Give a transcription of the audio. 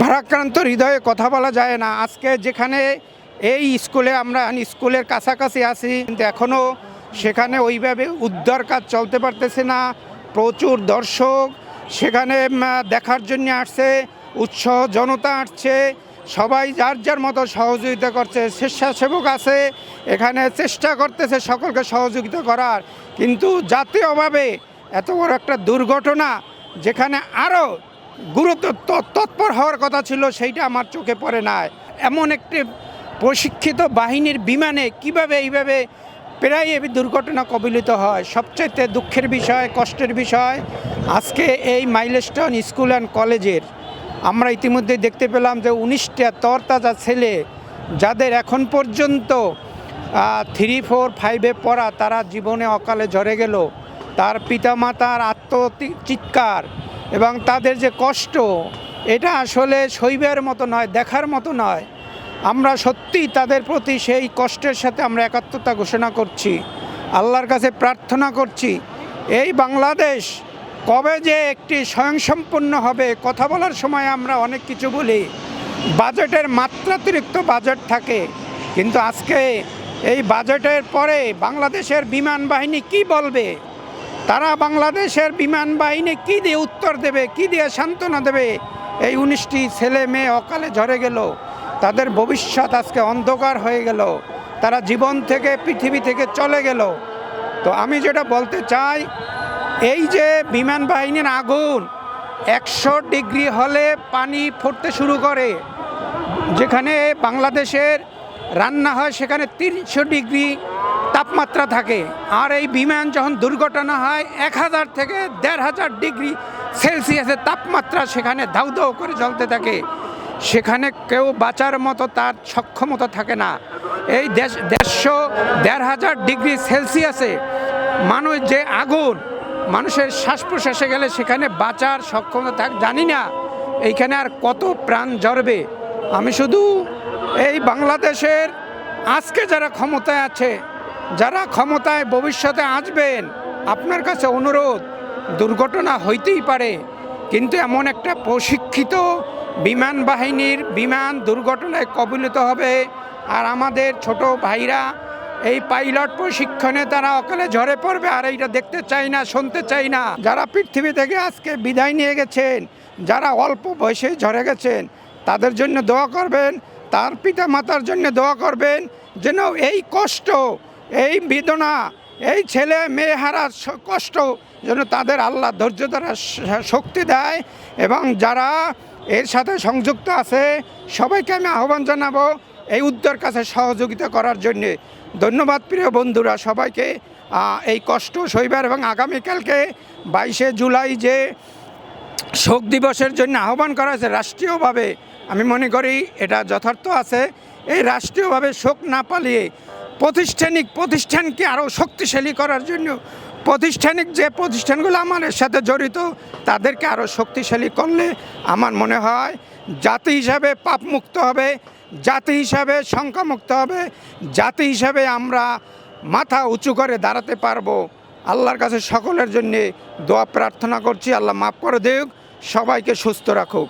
ভারাক্রান্ত হৃদয়ে কথা বলা যায় না। আজকে যেখানে এই স্কুলে আমরা স্কুলের কাছাকাছি আছি, কিন্তু এখনও সেখানে ওইভাবে উদ্ধার কাজ চলতে পারতেছে না। প্রচুর দর্শক, সেখানে দেখার জন্য আসছে, উৎসাহ, জনতা আসছে, সবাই যার যার মতো সহযোগিতা করছে, স্বেচ্ছাসেবক আছে, এখানে চেষ্টা করতেছে সকলকে সহযোগিতা করার। কিন্তু জাতীয়ভাবে এত বড় একটা দুর্ঘটনা, যেখানে আরও গুরুত্ব তৎপর হওয়ার কথা ছিল, সেইটা আমার চোখে পড়ে না এমন একটি প্রশিক্ষিত বাহিনীর বিমানে কীভাবে এইভাবে প্রায় এই দুর্ঘটনা কবলিত হয়, সবচাইতে দুঃখের বিষয়, কষ্টের বিষয়, আজকে এই মাইলস্টোন স্কুল অ্যান্ড কলেজের আমরা ইতিমধ্যে দেখতে পেলাম যে উনিশটা তরতাজা ছেলে, যাদের এখন পর্যন্ত থ্রি ফোর ফাইভে পড়া, তারা জীবনে অকালে ঝরে গেল। তার পিতামাতার আত্মচিৎকার এবং তাদের যে কষ্ট, এটা আসলে শৈবের মতো নয়, দেখার মতো নয়। আমরা সত্যিই তাদের প্রতি সেই কষ্টের সাথে আমরা একাত্মতা ঘোষণা করছি, আল্লাহর কাছে প্রার্থনা করছি। এই বাংলাদেশ কবে যে একটি স্বয়ংসম্পূর্ণ হবে, কথা বলার সময় আমরা অনেক কিছু বলি। বাজেটের মাত্রাতিরিক্ত বাজেট থাকে, কিন্তু আজকে এই বাজেটের পরে বাংলাদেশের বিমান বাহিনী কি বলবে? তারা বাংলাদেশের বিমান বাহিনী কি দিয়ে উত্তর দেবে, কি দিয়ে সান্ত্বনা দেবে? এই উনিশটি ছেলে মেয়ে অকালে ঝরে গেল। তাদের ভবিষ্যৎ আজকে অন্ধকার হয়ে গেল। তারা জীবন থেকে, পৃথিবী থেকে চলে গেল। তো আমি যেটা বলতে চাই, এই যে বিমান বাহিনীর আগুন, একশো ডিগ্রি হলে পানি ফুটতে শুরু করে। যেখানে বাংলাদেশের রান্না হয়, সেখানে তিনশো ডিগ্রি তাপমাত্রা থাকে। আর এই বিমান যখন দুর্ঘটনা হয়, এক হাজার থেকে দেড় হাজার ডিগ্রি সেলসিয়াসের তাপমাত্রা সেখানে ধাউ ধাউ করে জ্বলতে থাকে। সেখানে কেউ বাঁচার মতো তার সক্ষমতা থাকে না। এই দেশ, দেড়শো দেড় হাজার ডিগ্রি সেলসিয়াসে মানুষ যে আগুন, মানুষের শ্বাস প্রশ্বাসে গেলে সেখানে বাঁচার সক্ষমতা থাক, জানি না এইখানে আর কত প্রাণ জড়বে আমি শুধু এই বাংলাদেশের আজকে যারা ক্ষমতায় আছে যারা ক্ষমতায় ভবিষ্যতে আসবেন, আপনার কাছে অনুরোধ, দুর্ঘটনা হইতেই পারে, কিন্তু এমন একটা প্রশিক্ষিত বিমান বাহিনীর বিমান দুর্ঘটনায় কবলিত হবে। আর আমাদের ছোট ভাইরা, এই পাইলট প্রশিক্ষণে তারা অকালে ঝরে পড়বে, আর এইটা দেখতে চাই না, শুনতে চাই না। যারা পৃথিবী থেকে আজকে বিদায় নিয়ে গেছেন, যারা অল্প বয়সে ঝরে গেছেন, তাদের জন্য দোয়া করবেন, তার পিতা মাতার জন্য দোয়া করবেন, যেন এই কষ্ট এই বেদনা, এই ছেলে মেয়ে হারার কষ্ট যেন তাদের আল্লাহ ধৈর্য দ্বারা শক্তি দেয় এবং যারা এর সাথে সংযুক্ত আছে, সবাইকে আমি আহ্বান জানাব এই উদ্ধার কাছে সহযোগিতা করার জন্যে। ধন্যবাদ প্রিয় বন্ধুরা সবাইকে। এই কষ্ট সইবার এবং আগামীকালকে বাইশে জুলাই যে শোক দিবসের জন্য আহ্বান করা হয়েছে, রাষ্ট্রীয়ভাবে আমি মনে করি এটা যথার্থ আছে। এই রাষ্ট্রীয়ভাবে শোক না পালিয়ে প্রতিষ্ঠানিক প্রতিষ্ঠানকে আরও শক্তিশালী করার জন্য প্রতিষ্ঠানিক যে প্রতিষ্ঠানগুলো আমার সাথে জড়িত, তাদেরকে আরও শক্তিশালী করলে আমার মনে হয় জাতি হিসাবে পাপমুক্ত হবে, জাতি হিসাবে শঙ্কামুক্ত হবে, জাতি হিসাবে আমরা মাথা উঁচু করে দাঁড়াতে পারব। আল্লাহর কাছে সকলের জন্যে দোয়া প্রার্থনা করছি। আল্লাহ মাফ করে দেখ সবাইকে সুস্থ রাখুক।